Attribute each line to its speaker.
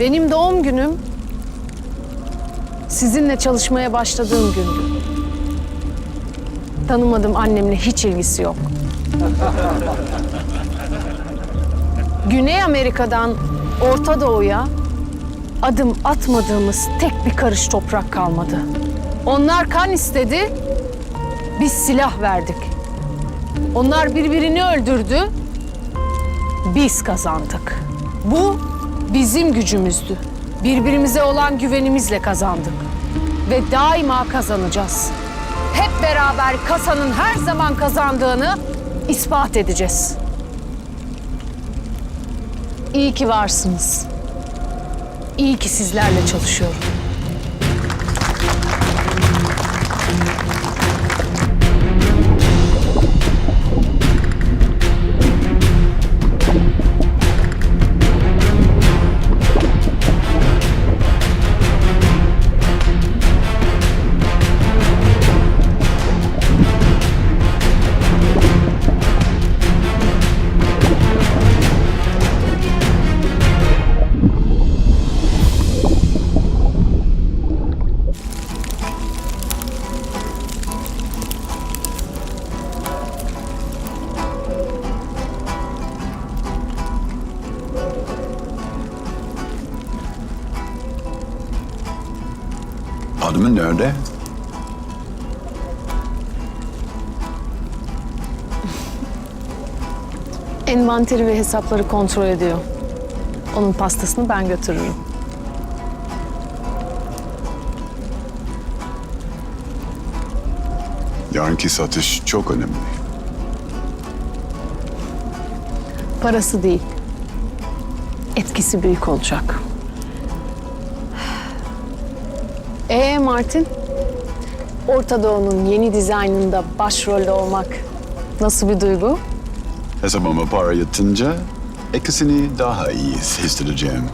Speaker 1: Benim doğum günüm sizinle çalışmaya başladığım gündü. Tanımadığım annemle hiç ilgisi yok. Güney Amerika'dan Orta Doğu'ya adım atmadığımız tek bir karış toprak kalmadı. Onlar kan istedi, biz silah verdik. Onlar birbirini öldürdü, biz kazandık. Bu bizim gücümüzdü. Birbirimize olan güvenimizle kazandık. Ve daima kazanacağız. Hep beraber kasanın her zaman kazandığını ispat edeceğiz. İyi ki varsınız. İyi ki sizlerle çalışıyorum.
Speaker 2: Adamın nerede?
Speaker 1: Envanteri ve hesapları kontrol ediyor. Onun pastasını ben götürürüm.
Speaker 2: Yarınki satış çok önemli.
Speaker 1: Parası değil. Etkisi büyük olacak. Ee Martin? Orta Doğu'nun yeni dizaynında başrolde olmak nasıl bir duygu?
Speaker 2: Hesabıma para yatınca ikisini daha iyi hissedeceğim.